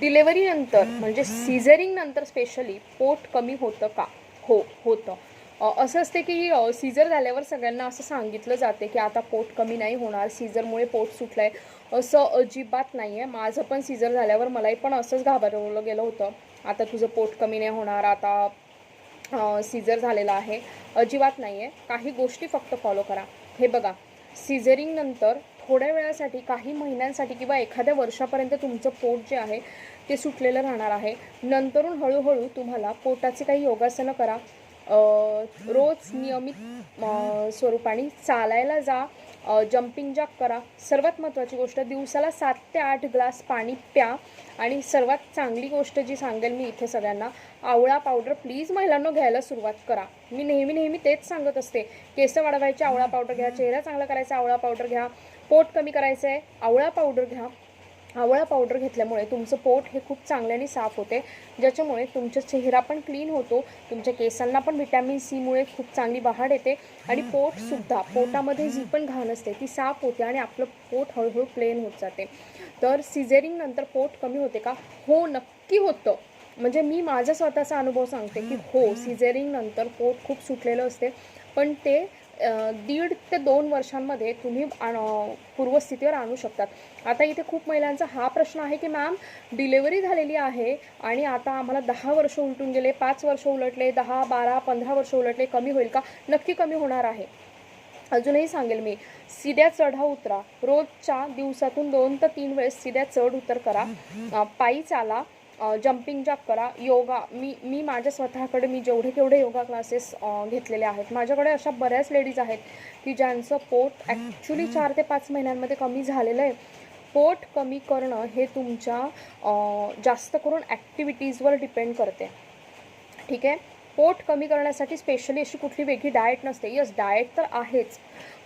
डिलेवरीनंतर म्हणजे सिझरिंग नंतर स्पेशली पोट कमी होतं का? हो होतं. असं असते की सीझर झाल्यावर सगळ्यांना असं सांगितलं जाते की आता पोट कमी नाही होणार सीझरमुळे पोट सुटलं आहे असं अजिबात नाही आहे माझं पण सीझर झाल्यावर मलाही पण असंच घाबरवलं गेलं होतं. आता तुझं पोट कमी नाही होणार आता सीझर झालेला आहे. अजिबात नाही आहे काही गोष्टी फक्त फॉलो करा. हे बघा सीझरिंगनंतर थोड्या वेळासाठी काही महिन्यांसाठी किंवा एखाद्या वर्षापर्यंत तुमचं पोट जे आहे ते सुटलेलं राहणार आहे. नंतरून हळूहळू तुम्हाला पोटाचे काही योगासनं करा. रोज नियमित स्वरूपाने चालायला जा. जम्पिंग जॅक करा. सर्वात महत्त्वाची गोष्ट दिवसाला सात ते आठ ग्लास पाणी प्या. आणि सर्वात चांगली गोष्ट जी सांगेल मी इथे सगळ्यांना आवळा पावडर प्लीज महिलांना घ्यायला सुरुवात करा. मी नेहमी नेहमी तेच सांगत असते. केस वाढवायचे आवळा पावडर घ्या. चेहरा चांगला करायचा आवळा पावडर घ्या. पोट कमी करायचं आहे आवळा पावडर घ्या. आवळा पावडर घेतल्यामुळे तुमचं पोट हे खूप चांगल्याने साफ होते. ज्याच्यामुळे तुमचा चेहरा पण क्लीन होतो. तुमच्या केसांना पण व्हिटॅमिन सीमुळे खूप चांगली वाढ येते. आणि पोटसुद्धा पोटामध्ये जी पण घाण असते ती साफ होते आणि आपलं पोट हळूहळू प्लेन होत जाते. तर सिझेरिंगनंतर पोट कमी होते का? हो नक्की होतं. म्हणजे मी माझा स्वतःचा अनुभव सांगते की हो सिझेरिंगनंतर पोट खूप सुटलेलं असते. पण ते दीड ते दोन वर्षांमध्ये तुम्ही आण- पूर्वस्थितीवर आणू शकतात. आता इथे खूप महिलांचा हा प्रश्न आहे की मॅम डिलेवरी झालेली आहे आणि आता आम्हाला दहा वर्ष उलटून गेले पाच वर्ष उलटले दहा बारा पंधरा वर्ष उलटले कमी होईल का? नक्की कमी होणार आहे. अजूनही सांगेल मी सिध्या चढा उतरा. रोजच्या दिवसातून दोन ते तीन वेळेस सिध्या चढ उतर करा. पायी चाला. जम्पिंग जॅक करा. योगा मी मी माझ्या स्वतःकडे मी जेवढे केवढे योगा क्लासेस घेतलेले आहेत माझ्याकडे अशा बऱ्याच लेडीज आहेत की ज्यांचं पोट ॲक्च्युली चार ते पाच महिन्यांमध्ये कमी झालेलं आहे. पोट कमी करणं हे तुमच्या जास्त करून ॲक्टिव्हिटीजवर डिपेंड करते. ठीक आहे? पोट कमी करण्यासाठी स्पेशली अशी कुठली वेगळी डाएट नसते. यस डाएट तर आहेच.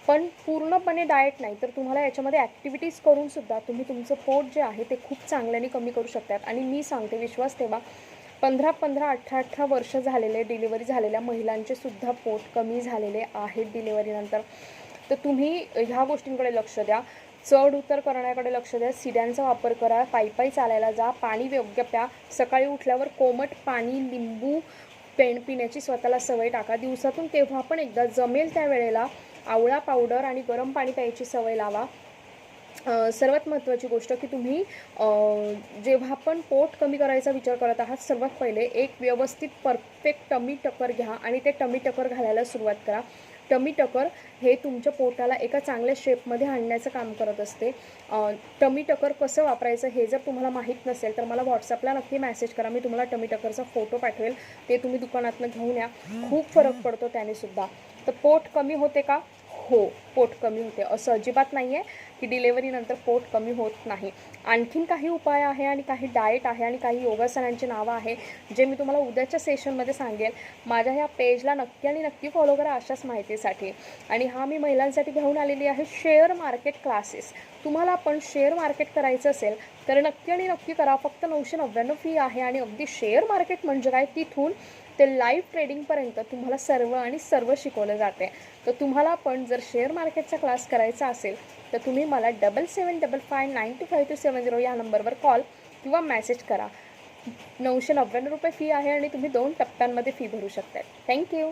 पण पूर्णपणे डाएट नाही तर तुम्हाला याच्यामध्ये ॲक्टिव्हिटीज करूनसुद्धा तुम्ही तुमचं पोट जे आहे ते खूप चांगल्याने कमी करू शकतात. आणि मी सांगते विश्वास ठेवा पंधरा पंधरा अठरा अठरा वर्ष झालेले डिलिव्हरी झालेल्या महिलांचे सुद्धा पोट कमी झालेले आहेत डिलिव्हरीनंतर तर तुम्ही ह्या गोष्टींकडे लक्ष द्या. चढ उतर करण्याकडे लक्ष द्या. सिड्यांचा वापर करा. पायी चालायला जा. पाणी योग्य प्या. सकाळी उठल्यावर कोमट पाणी लिंबू पेण पिण्याची स्वतःला सवय टाका. दिवसातून तेव्हा पण एकदा जमेल त्या वेळेला आवळा पावडर आणि गरम पाणी प्यायची सवय लावा. सर्वात महत्त्वाची गोष्ट की तुम्ही जेव्हा पण पोट कमी करायचा विचार करत आहात सर्वात पहिले एक व्यवस्थित परफेक्ट टमी टकर घ्या आणि ते टमी टकर घालायला सुरुवात करा. टमी टकर हे तुमच्या पोटाला एका चांगल्या शेपमध्ये आणण्याचं काम करत असते. टमी टकर कसं वापरायचं हे जर तुम्हाला माहीत नसेल तर मला व्हॉट्सअपला नक्की मेसेज करा. मी तुम्हाला टमी टकरचा फोटो पाठवेल. ते तुम्ही दुकानातनं घेऊन या. खूप फरक पडतो त्याने सुद्धा. तर पोट कमी होते का? हो पोट कमी होते. असं अजिबात नाही आहे की डिलेवरीनंतर पोट कमी होत नाही. आणखीन काही उपाय आहे आणि काही डाएट आहे आणि काही योगासनांची नावं आहे जे मी तुम्हाला उद्याच्या सेशनमध्ये सांगेल. माझ्या ह्या पेजला नक्की आणि नक्की फॉलो करा अशाच माहितीसाठी. आणि हा मी महिलांसाठी घेऊन आलेली आहे शेअर मार्केट क्लासेस तुम्हाला पण शेअर मार्केट करायचं असेल तर नक्की आणि नक्की करा. फक्त नऊशे नव्याण्णव फी आहे आणि अगदी शेअर मार्केट म्हणजे काय? तिथून ते लाईव्ह ट्रेडिंगपर्यंत तुम्हाला सर्व आणि सर्व शिकवलं जाते. तर तुम्हाला पण जर शेअर मार्केटचा क्लास करायचा असेल तर तुम्ही मला double seven double five nine two five two seven zero या नंबरवर कॉल किंवा मेसेज करा. नऊशे नव्याण्णव रुपये फी आहे आणि तुम्ही दोन टप्प्यांमध्ये फी भरू शकता थँक्यू